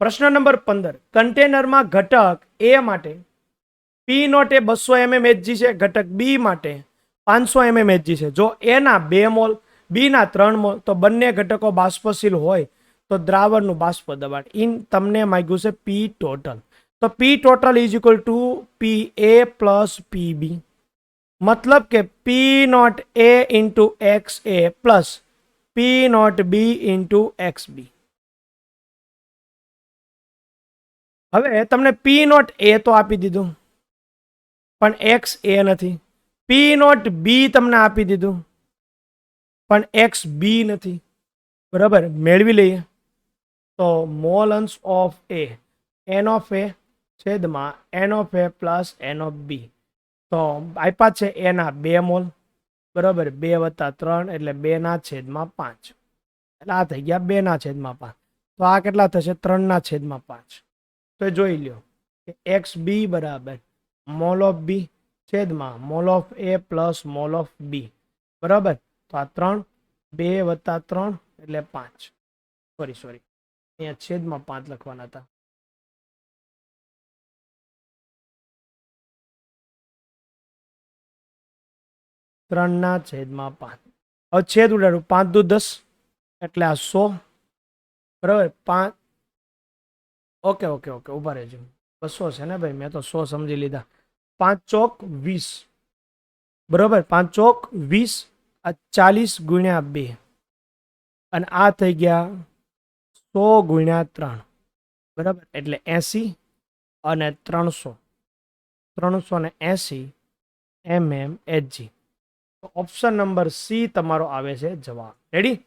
પ્રશ્ન નંબર પંદર. કન્ટેનરમાં ઘટક એ માટે પી નોટ એ બસો એમએમ એચજી છે, ઘટક બી માટે પાંચસો એમએમ એચજી છે. જો એના બે મોલ બીના ત્રણ મોલ, તો બંને ઘટકો બાષ્પશીલ હોય તો દ્રાવણનું બાષ્પ દબાણ. ઇન તમને માગ્યું છે પી ટોટલ તો P total is equal to P A plus P B મતલબ કે P naught A into X A plus P naught B into X B હવે તમને પી નોટ એ તો આપી દીધું. પણ એક્સ એ નથી. પી નોટ બી તમને આપી દીધું. પણ એક્સ બી નથી. બરાબર? મેળવી લઈએ. તો મોલ અંશ of A n of A છેદમાં n of A plus n of B તો આપ્યા છે એના બે મોલ. બરાબર? બે વત્તા ત્રણ એટલે બેના છેદમાં પાંચ. એટલે આ થઈ ગયા બેના છેદમાં પાંચ. તો આ કેટલા થશે? ત્રણના છેદમાં પાંચ. તો જોઈ લ્યો કે એક્સ બી બરાબર, મોલ ઓફ બી છેદમાં mole of A plus mole of B, બરાબર? તો આ ત્રણ, બે વત્તા ત્રણ એટલે પાંચ. સોરી સોરી અહીંયા છેદમાં પાંચ લખવાના હતા. ત્રણના છેદમાં પાંચ. હવે છેદ ઉડાડું. પાંચ દુ દસ, એટલે આ સો. બરાબર? પાંચ ઓકે ઓકે ઓકે ઊભા રહેજો. બસો છે ને ભાઈ? મેં તો સો સમજી લીધા. પાંચ ચોક વીસ. બરાબર? પાંચ ચોક વીસ આ ચાલીસ ગુણ્યા બે. અને આ થઈ ગયા સો ગુણ્યા ત્રણ. બરાબર? એટલે એંસી અને ત્રણસો. ત્રણસો ને એંસી M M H G option number C તમારો આવે છે જવાબ. રેડી